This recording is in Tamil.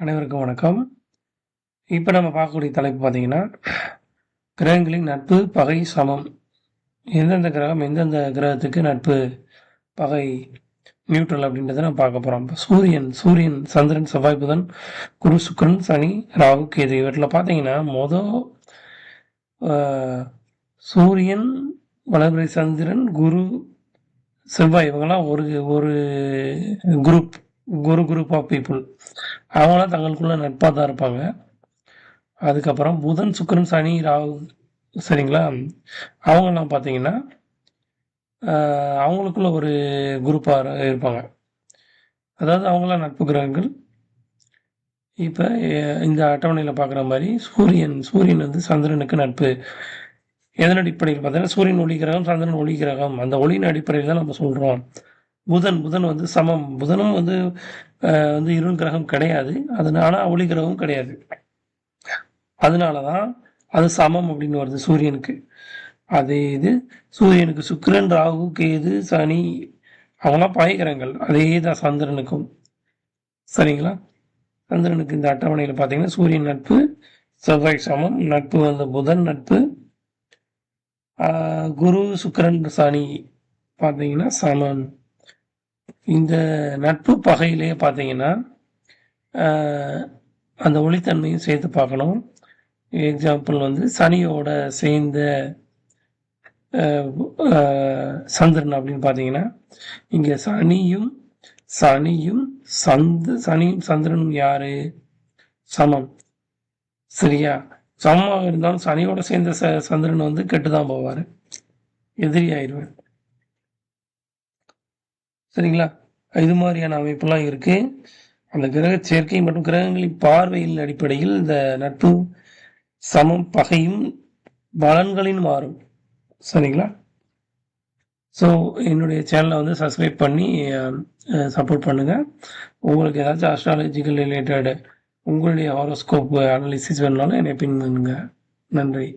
அனைவருக்கும் வணக்கம். இப்போ நம்ம பார்க்கக்கூடிய தலைப்பு பார்த்தீங்கன்னா கிரகங்களின் நட்பு பகை சமம். எந்தெந்த கிரகம் எந்தெந்த கிரகத்துக்கு நட்பு பகை நியூட்ரல் அப்படின்றத நம்ம பார்க்க போகிறோம் இப்போ சூரியன் சூரியன் சந்திரன் செவ்வாய் புதன் குரு சுக்கரன் சனி ராகு கேது இவற்றில் பார்த்தீங்கன்னா மொதல் சூரியன் வளர்பிறை சந்திரன் குரு செவ்வாய் இவங்கெல்லாம் ஒரு ஒரு குரூப் ஒரு குரூப் ஆஃப் பீப்புள் அவங்களாம் தங்களுக்குள்ளே நட்பாக தான் இருப்பாங்க. அதுக்கப்புறம் புதன் சுக்கரன் சனி ராகு சரிங்களா? அவங்கெல்லாம் பார்த்தீங்கன்னா அவங்களுக்குள்ள ஒரு குரூப்பாக இருப்பாங்க. அதாவது அவங்களாம் நட்பு கிரகங்கள். இப்போ இந்த அட்டவணையில் பார்க்குற மாதிரி சூரியன் சூரியன் வந்து சந்திரனுக்கு நட்பு. எதன் அடிப்படையில் பார்த்தீங்கன்னா சூரியன் ஒளி கிரகம் சந்திரன் ஒளி கிரகம். அந்த ஒளியின் அடிப்படையில் தான் நம்ம சொல்கிறோம் புதன் புதன் வந்து சமம். புதனும் வந்து வந்து இருள் கிரகம் கிடையாது. அதனால ஒளி கிரகம் கிடையாது. அதனால தான் அது சமம் அப்படின்னு வருது சூரியனுக்கு. அதே இது சூரியனுக்கு சுக்கரன் ராகு கேது சனி அவங்களாம் பாய்கிரகங்கள் அதே தான் சந்திரனுக்கும். சரிங்களா? சந்திரனுக்கு இந்த அட்டவணையில் பார்த்தீங்கன்னா சூரியன் நட்பு செவ்வாய் சமம். நட்பு வந்து புதன் நட்பு. ஆஹ், குரு சுக்கிரன் சனி பார்த்தீங்கன்னா சமன். இந்த நட்பு பகையிலேயே பார்த்தீங்கன்னா ஆஹ், அந்த ஒளித்தன்மையும் சேர்த்து பார்க்கணும். எக்ஸாம்பிள் வந்து சனியோட சேர்ந்த ஆஹ், சந்திரன் அப்படின்னு பார்த்தீங்கன்னா இங்கே சனியும் சனியும் சந்து சனியும் சந்திரனும் யாரு? சமம். சரியா? சமமாக இருந்தாலும் சனியோட சேர்ந்த ச சந்திரன் வந்து கெட்டு தான் போவார். எதிரி ஆயிடுவார். சரிங்களா? இது மாதிரியான அமைப்புலாம் இருக்கு. அந்த கிரக சேர்க்கை மற்றும் கிரகங்களின் பார்வையின் அடிப்படையில் இந்த நட்பு சமம் பகையும் பலன்களின் மாறும். சரிங்களா? ஸோ என்னுடைய சேனலை வந்து சப்ஸ்கிரைப் பண்ணி சப்போர்ட் பண்ணுங்கள் உங்களுக்கு ஏதாச்சும் அஸ்ட்ராலஜிக்கல் ரிலேட்டட் உங்களுடைய ஹாரோஸ்கோப் அனாலிசிஸ் வேணுனாலும் என்னை பின் பண்ணுங்கள் நன்றி.